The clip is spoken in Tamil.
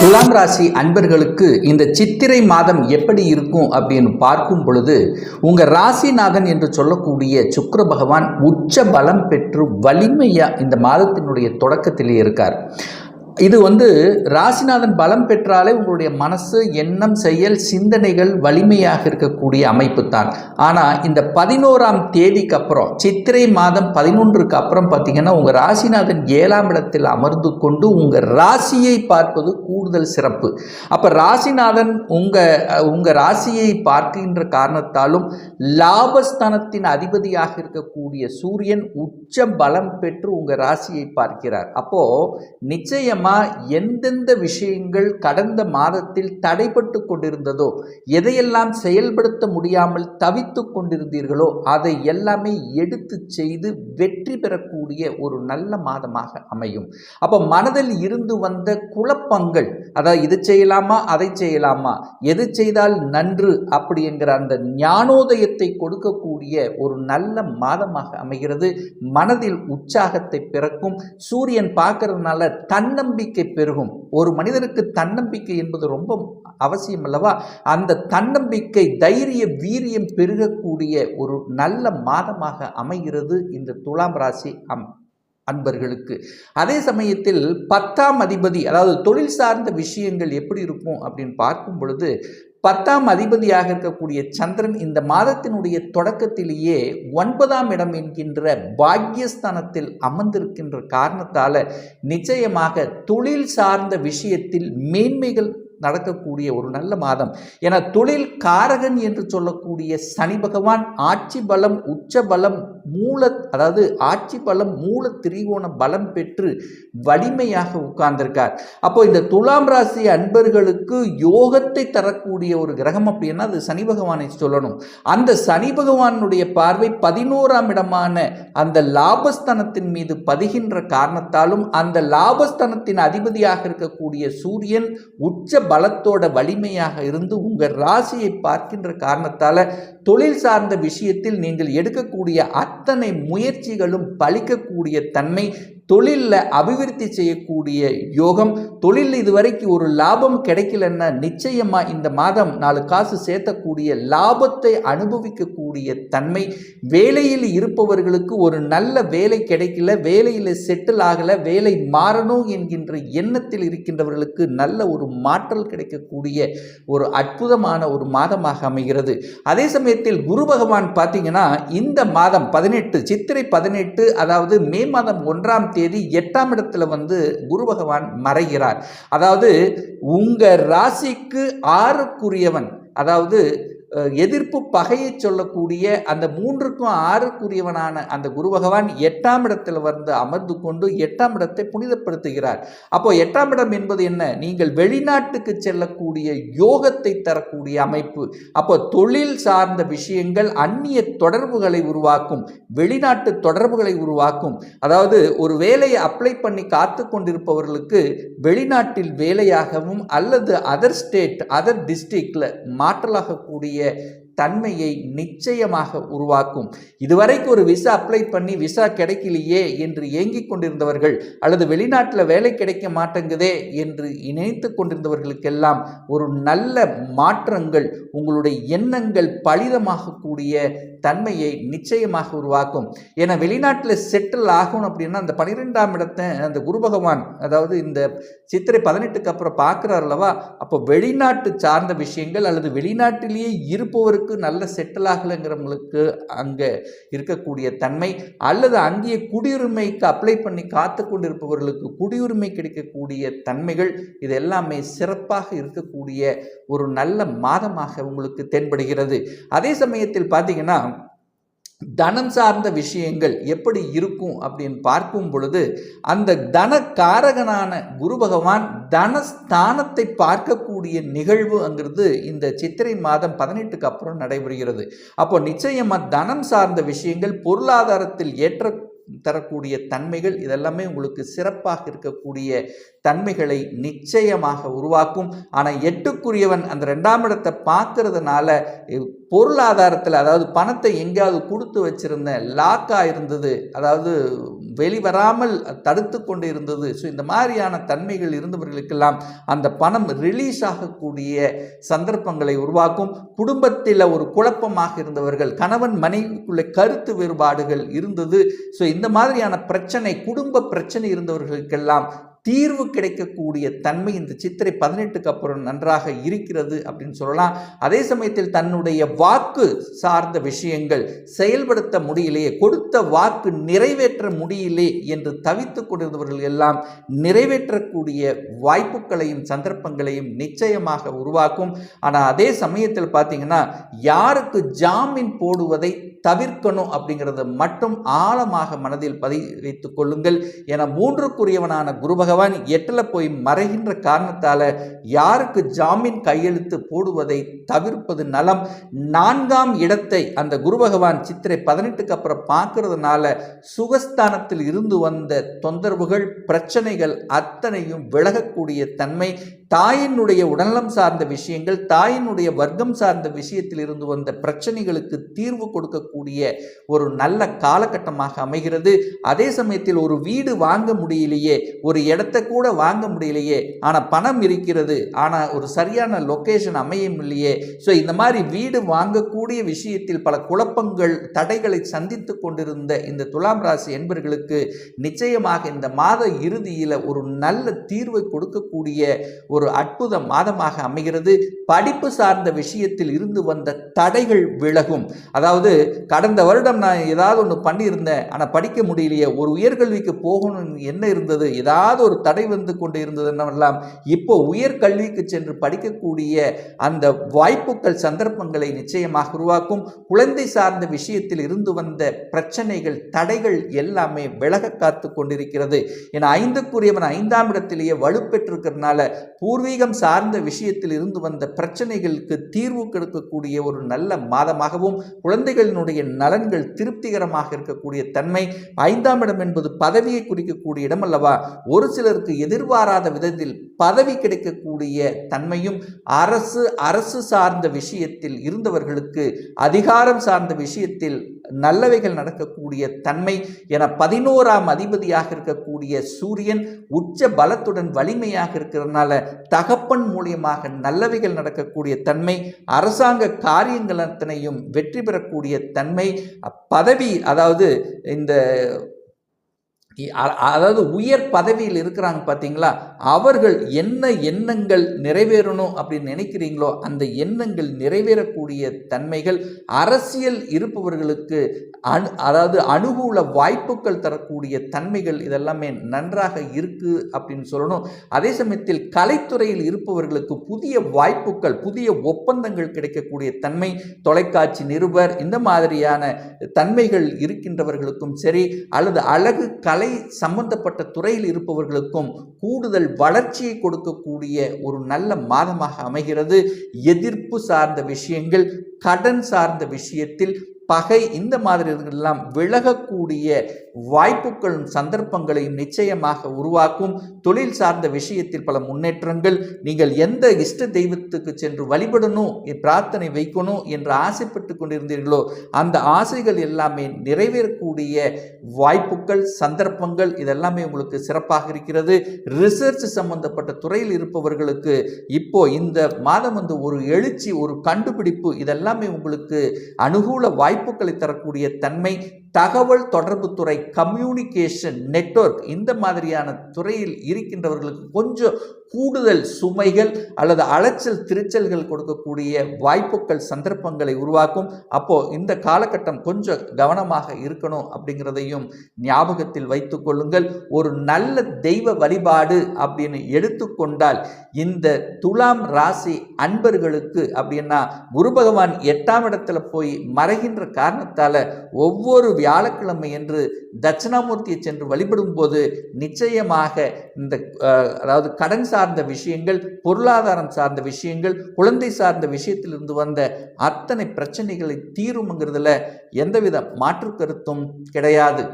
துலாம் ராசி அன்பர்களுக்கு இந்த சித்திரை மாதம் எப்படி இருக்கும் அப்படின்னு பார்க்கும் பொழுது உங்கள் ராசிநாதன் என்று சொல்லக்கூடிய சுக்கர பகவான் உச்ச பலம் பெற்று வலிமையா இந்த மாதத்தினுடைய தொடக்கத்திலே இருக்கார். இது வந்து ராசிநாதன் பலம் பெற்றாலே உங்களுடைய மனசு எண்ணம் செயல் சிந்தனைகள் வலிமையாக இருக்கக்கூடிய அமைப்பு தான் ஆனால் இந்த பதினோராம் தேதிக்கு அப்புறம் சித்திரை மாதம் பதினொன்றுக்கு அப்புறம் பார்த்தீங்கன்னா உங்கள் ராசிநாதன் ஏழாம் இடத்தில் அமர்ந்து கொண்டு உங்கள் ராசியை பார்ப்பது கூடுதல் சிறப்பு. அப்போ ராசிநாதன் உங்கள் உங்கள் ராசியை பார்க்கின்ற காரணத்தாலும் லாபஸ்தானத்தின் அதிபதியாக இருக்கக்கூடிய சூரியன் உச்ச பலம் பெற்று உங்கள் ராசியை பார்க்கிறார். அப்போது நிச்சயமாக எந்தெந்த விஷயங்கள் கடந்த மாதத்தில் தடைப்பட்டு கொண்டிருந்ததோ எதையெல்லாம் செயல்படுத்த முடியாமல் தவித்து கொண்டிருந்தீர்களோ அதை எல்லாமே எடுத்து செய்து வெற்றி பெறக்கூடிய ஒரு நல்ல மாதமாக அமையும். அப்போ மனதில் இருந்து வந்த குழப்பங்கள் அதாவது இது செய்யலாமா அதை செய்யலாமா எது செய்தால் நன்று அப்படிங்கிற அந்த ஞானோதயத்தை கொடுக்கக்கூடிய ஒரு நல்ல மாதமாக அமைகிறது. மனதில் உற்சாகத்தை பிறக்கும். சூரியன் பார்க்கறதுனால தன்னம்பிக்கை தன்னம்பிக்கை பெருகும். ஒரு மனிதனுக்கு தன்னம்பிக்கை என்பது ரொம்ப அவசியம் அல்லவா? அந்த தன்னம்பிக்கை தைரிய வீரியம் பெருகக்கூடிய ஒரு நல்ல மாதமாக அமைகிறது இந்த துலாம் ராசி அம் அன்பர்களுக்கு. அதே சமயத்தில் பத்தாம் அதிபதி அதாவது தொழில் சார்ந்த விஷயங்கள் எப்படி இருக்கும் அப்படின்னு பார்க்கும் பொழுது பத்தாம் அதிபதியாக இருக்கக்கூடிய சந்திரன் இந்த மாதத்தினுடைய தொடக்கத்திலேயே ஒன்பதாம் இடம் என்கின்ற பாக்யஸ்தானத்தில் அமர்ந்திருக்கின்ற காரணத்தால் நிச்சயமாக தொழில் சார்ந்த விஷயத்தில் மேன்மைகள் நடக்கக்கூடிய ஒரு நல்ல மாதம். என தொழில் காரகன் என்று சொல்லக்கூடிய சனி பகவான் ஆட்சி பலம் உச்ச பலம் மூல அதாவது ஆட்சி பலம் மூல திரிகோண பலம் பெற்று வலிமையாக உட்கார்ந்திருக்கார். அப்போ இந்த துலாம் ராசி அன்பர்களுக்கு யோகத்தை தரக்கூடிய ஒரு கிரகம் அப்படின்னா அது சனி பகவானை சொல்லணும். அந்த சனி பகவானுடைய பார்வை பதினோராம் இடமான அந்த லாபஸ்தனத்தின் மீது பதிகின்ற காரணத்தாலும் அந்த லாபஸ்தனத்தின் அதிபதியாக இருக்கக்கூடிய சூரியன் உச்ச பலத்தோட வலிமையாக இருந்து உங்கள் ராசியை பார்க்கின்ற காரணத்தால் தொழில் சார்ந்த விஷயத்தில் நீங்கள் எடுக்கக்கூடிய அத்தனை முயற்சிகளும் பலிக்கக்கூடிய தன்மை தொழிலில் அபிவிருத்தி செய்யக்கூடிய யோகம் தொழிலில் இதுவரைக்கும் ஒரு லாபம் கிடைக்கலன்னா நிச்சயமாக இந்த மாதம் நாலு காசு சேர்த்தக்கூடிய லாபத்தை அனுபவிக்கக்கூடிய தன்மை வேலையில் இருப்பவர்களுக்கு ஒரு நல்ல வேலை கிடைக்கல வேலையில் செட்டில் ஆகலை வேலை மாறணும் என்கின்ற எண்ணத்தில் இருக்கின்றவர்களுக்கு நல்ல ஒரு மாற்றல் கிடைக்கக்கூடிய ஒரு அற்புதமான ஒரு மாதமாக அமைகிறது. அதே சமயத்தில் குரு பகவான் பார்த்தீங்கன்னா இந்த மாதம் பதினெட்டு சித்திரை பதினெட்டு அதாவது மே மாதம் ஒன்றாம் தேதி எட்டாம் இடத்துல வந்து குரு பகவான் மறைகிறார். அதாவது உங்க ராசிக்கு ஆறுக்குரியவன் அதாவது எதிர்ப்பு பகையை சொல்லக்கூடிய அந்த மூன்றுக்கும் ஆறுக்குரியவனான அந்த குரு பகவான் எட்டாம் இடத்தில் வந்து அமர்ந்து கொண்டு எட்டாம் இடத்தை புனிதப்படுத்துகிறார். அப்போ எட்டாம் இடம் என்பது என்ன? நீங்கள் வெளிநாட்டுக்கு செல்லக்கூடிய யோகத்தை தரக்கூடிய அமைப்பு. அப்போ தொழில் சார்ந்த விஷயங்கள் அந்நிய தொடர்புகளை உருவாக்கும் வெளிநாட்டு தொடர்புகளை உருவாக்கும். அதாவது ஒரு வேலையை அப்ளை பண்ணி காத்து கொண்டிருப்பவர்களுக்கு வெளிநாட்டில் வேலையாகவும் அல்லது அதர் ஸ்டேட் அதர் டிஸ்ட்ரிக்டில் மாற்றலாகக்கூடிய लिए தன்மையை நிச்சயமாக உருவாக்கும். இதுவரைக்கும் ஒரு விசா அப்ளை பண்ணி விசா கிடைக்கலையே என்று ஏங்கிக் கொண்டிருந்தவர்கள் அல்லது வெளிநாட்டில் வேலை கிடைக்க மாட்டேங்குதே என்று நினைத்து கொண்டிருந்தவர்களுக்கெல்லாம் ஒரு நல்ல மாற்றங்கள் உங்களுடைய எண்ணங்கள் பலிதமாகக்கூடிய தன்மையை நிச்சயமாக உருவாக்கும். ஏன்னா வெளிநாட்டில் செட்டில் ஆகணும் அப்படின்னா அந்த பனிரெண்டாம் இடத்தை அந்த குரு பகவான் அதாவது இந்த சித்திரை பதினெட்டுக்கு அப்புறம் பார்க்குறார் அல்லவா? அப்போ வெளிநாட்டு சார்ந்த விஷயங்கள் அல்லது வெளிநாட்டிலேயே இருப்பவருக்கு நல்ல செட்டில் ஆகலைங்கிறவங்களுக்கு அங்கே இருக்கக்கூடிய தன்மை அல்லது அங்கேயே குடியுரிமைக்கு அப்ளை பண்ணி காத்து கொண்டிருப்பவர்களுக்கு குடியுரிமை கிடைக்கக்கூடிய தன்மைகள் இது எல்லாமே சிறப்பாக இருக்கக்கூடிய ஒரு நல்ல மாதமாக உங்களுக்கு தென்படுகிறது. அதே சமயத்தில் பார்த்தீங்கன்னா தனம் சார்ந்த விஷயங்கள் எப்படி இருக்கும் அப்படின்னு பார்க்கும் பொழுது அந்த தன காரகனான குரு பகவான் தனஸ்தானத்தை பார்க்கக்கூடிய நிகழ்வுங்கிறது இந்த சித்திரை மாதம் பதினெட்டுக்கு அப்புறம் நடைபெறுகிறது. அப்போ நிச்சயமாக தனம் சார்ந்த விஷயங்கள் பொருளாதாரத்தில் ஏற்ற தரக்கூடிய தன்மைகள் இதெல்லாமே உங்களுக்கு சிறப்பாக இருக்கக்கூடிய தன்மைகளை நிச்சயமாக உருவாக்கும். ஆனால் எட்டுக்குரியவன் அந்த ரெண்டாம் இடத்தை பார்க்கறதுனால பொருளாதாரத்தில் அதாவது பணத்தை எங்கேயாவது கொடுத்து வச்சிருந்தேன் லாக்காக இருந்தது. அதாவது வெளிவராமல் தடுத்து கொண்டு இருந்தது ஸோ இந்த மாதிரியான தன்மைகள் இருந்தவர்களுக்கெல்லாம் அந்த பணம் ரிலீஸ் ஆகக்கூடிய சந்தர்ப்பங்களை உருவாக்கும். குடும்பத்தில் ஒரு குழப்பமாக இருந்தவர்கள் கணவன் மனைவிக்குள்ளே கருத்து வேறுபாடுகள் இருந்தது. ஸோ இந்த மாதிரியான பிரச்சனை குடும்ப பிரச்சனை இருந்தவர்களுக்கெல்லாம் தீர்வு கிடைக்கக்கூடிய தன்மை இந்த சித்திரை பதினெட்டுக்கு அப்புறம் நன்றாக இருக்கிறது அப்படின்னு சொல்லலாம். அதே சமயத்தில் தன்னுடைய வாக்கு சார்ந்த விஷயங்கள் செயல்படுத்த முடியலையே கொடுத்த வாக்கு நிறைவேற்ற முடியலே என்று தவித்து கொண்டிருந்தவர்கள் எல்லாம் நிறைவேற்றக்கூடிய வாய்ப்புகளையும் சந்தர்ப்பங்களையும் நிச்சயமாக உருவாக்கும். ஆனால் அதே சமயத்தில் பார்த்தீங்கன்னா யாருக்கு ஜாமீன் போடுவதை தவிர்க்கணும் அப்படிங்கிறத மட்டும் ஆழமாக மனதில் பதி வைத்துக் கொள்ளுங்கள். என மூன்றுக்குரியவனான குரு பகவான் எட்டில் போய் மறைகின்ற காரணத்தால் யாருக்கு ஜாமீன் கையெழுத்து போடுவதை தவிர்ப்பது நலம். நான்காம் இடத்தை அந்த குரு பகவான் சித்திரை பதினெட்டுக்கு அப்புறம் பார்க்கறதுனால சுகஸ்தானத்தில் இருந்து வந்த தொந்தரவுகள் பிரச்சனைகள் அத்தனையும் விலகக்கூடிய தன்மை தாயினுடைய உடல்நலம் சார்ந்த விஷயங்கள் தாயினுடைய வர்க்கம் சார்ந்த விஷயத்தில் இருந்து வந்த பிரச்சனைகளுக்கு தீர்வு கொடுக்கக்கூடிய ஒரு நல்ல காலகட்டமாக அமைகிறது. அதே சமயத்தில் ஒரு வீடு வாங்க முடியலையே ஒரு இடத்த கூட வாங்க முடியலையே ஆனால் பணம் இருக்கிறது ஆனால் ஒரு சரியான லொக்கேஷன் அமையும் இல்லையே. ஸோ இந்த மாதிரி வீடு வாங்கக்கூடிய விஷயத்தில் பல குழப்பங்கள் தடைகளை சந்தித்து கொண்டிருந்த இந்த துலாம் ராசி என்பர்களுக்கு நிச்சயமாக இந்த மாத இறுதியில் ஒரு நல்ல தீர்வை கொடுக்கக்கூடிய ஒரு அற்புத மாதமாக அமைகிறது. படிப்பு சார்ந்த விஷயத்தில் இருந்து வந்த தடைகள் விலகும். அதாவது கடந்த வருடம் நான் ஏதாவது ஒன்று பண்ணியிருந்தேன் ஆனால் படிக்க முடியலையே ஒரு உயர்கல்விக்கு போகணும்னு என்ன இருந்தது? ஏதாவது ஒரு தடை வந்து கொண்டு இருந்ததுன்னெல்லாம் இப்போ உயர்கல்விக்கு சென்று படிக்கக்கூடிய அந்த வாய்ப்புகள் சந்தர்ப்பங்களை நிச்சயமாக உருவாக்கும். குழந்தை சார்ந்த விஷயத்தில் இருந்து வந்த பிரச்சனைகள் தடைகள் எல்லாமே விலக காத்து கொண்டிருக்கிறது. என ஐந்துக்குரியவன் ஐந்தாம் இடத்திலேயே வலுப்பெற்றிருக்கிறதுனால பூர்வீகம் சார்ந்த விஷயத்தில் இருந்து வந்த பிரச்சனைகளுக்கு தீர்வு கொடுக்கக்கூடிய ஒரு நல்ல மாதமாகவும் குழந்தைகளினுடைய நலன்கள் திருப்திகரமாக இருக்கக்கூடிய தன்மை ஐந்தாம் இடம் என்பது பதவியை குறிக்கக்கூடிய இடம் அல்லவா? ஒரு சிலருக்கு எதிர்பாராத விதத்தில் பதவி கிடைக்கக்கூடிய தன்மையும் அரசு அரசு சார்ந்த விஷயத்தில் இருந்தவர்களுக்கு அதிகாரம் சார்ந்த விஷயத்தில் நல்லவைகள் நடக்கக்கூடிய தன்மை என பதினோராம் அதிபதியாக இருக்கக்கூடிய சூரியன் உச்ச பலத்துடன் வலிமையாக இருக்கிறதுனால தகப்பன் மூலியமாக நல்லவைகள் நடக்கக்கூடிய தன்மை அரசாங்க காரியங்கள் அத்தனையும் வெற்றி பெறக்கூடிய தன்மை பதவி அதாவது இந்த அதாவது உயர் பதவியில் இருக்கிறாங்க பார்த்தீங்களா? அவர்கள் என்ன எண்ணங்கள் நிறைவேறணும் அப்படின்னு நினைக்கிறீங்களோ அந்த எண்ணங்கள் நிறைவேறக்கூடிய தன்மைகள் அரசியல் இருப்பவர்களுக்கு அனு அதாவது அனுகூல வாய்ப்புகள் தரக்கூடிய தன்மைகள் இதெல்லாமே நன்றாக இருக்கு அப்படின்னு சொல்லணும். அதே சமயத்தில் கலைத்துறையில் இருப்பவர்களுக்கு புதிய வாய்ப்புகள் புதிய ஒப்பந்தங்கள் கிடைக்கக்கூடிய தன்மை தொலைக்காட்சி நிருபர் இந்த மாதிரியான தன்மைகள் இருக்கின்றவர்களுக்கும் சரி அல்லது அழகு கலை சம்பந்தப்பட்ட துறையில் இருப்பவர்களுக்கும் கூடுதல் வளர்ச்சியை கொடுக்கக்கூடிய ஒரு நல்ல மாதமாக அமைகிறது. எதிர்ப்பு சார்ந்த விஷயங்கள் கடன் சார்ந்த விஷயத்தில் பகை இந்த மாதிரி எல்லாம் விலகக்கூடிய வாய்ப்புகளும் சந்தர்ப்பங்களையும் நிச்சயமாக உருவாக்கும். தொழில் சார்ந்த விஷயத்தில் பல முன்னேற்றங்கள். நீங்கள் எந்த இஷ்ட தெய்வத்துக்கு சென்று வழிபடணும் பிரார்த்தனை வைக்கணும் என்று ஆசைப்பட்டு கொண்டிருந்தீர்களோ அந்த ஆசைகள் எல்லாமே நிறைவேறக்கூடிய வாய்ப்புகள் சந்தர்ப்பங்கள் இதெல்லாமே உங்களுக்கு சிறப்பாக இருக்கிறது. ரிசர்ச் சம்பந்தப்பட்ட துறையில் இருப்பவர்களுக்கு இப்போ இந்த மாதம் வந்து ஒரு எழுச்சி ஒரு கண்டுபிடிப்பு இதெல்லாமே உங்களுக்கு அனுகூல வாய்ப்புகளை தரக்கூடிய தன்மை தகவல் தொடர்பு துறை கம்யூனிகேஷன் நெட்வொர்க் இந்த மாதிரியான துறையில் இருக்கின்றவர்களுக்கு கொஞ்சம் கூடுதல் சுமைகள் அல்லது அலைச்சல் திருச்சல்கள் கொடுக்கக்கூடிய வாய்ப்புகள் சந்தர்ப்பங்களை உருவாக்கும். அப்போ இந்த காலகட்டம் கொஞ்சம் கவனமாக இருக்கணும் அப்படிங்கிறதையும் ஞாபகத்தில் வைத்து கொள்ளுங்கள். ஒரு நல்ல தெய்வ வழிபாடு அப்படின்னு எடுத்துக்கொண்டால் இந்த துலாம் ராசி அன்பர்களுக்கு அப்படின்னா குரு பகவான் எட்டாம் இடத்துல போய் மறைகின்ற காரணத்தால ஒவ்வொரு வியாழக்கிழமை என்று தட்சிணாமூர்த்தியை சென்று வழிபடும் போது நிச்சயமாக இந்த அதாவது கடன் சார்ந்த விஷயங்கள் பொருளாதாரம் சார்ந்த விஷயங்கள் குழந்தை சார்ந்த விஷயத்திலிருந்து வந்த அத்தனை பிரச்சனைகளை தீரும்ங்கிறதுல எந்தவித மாற்று கருத்தும் கிடையாது.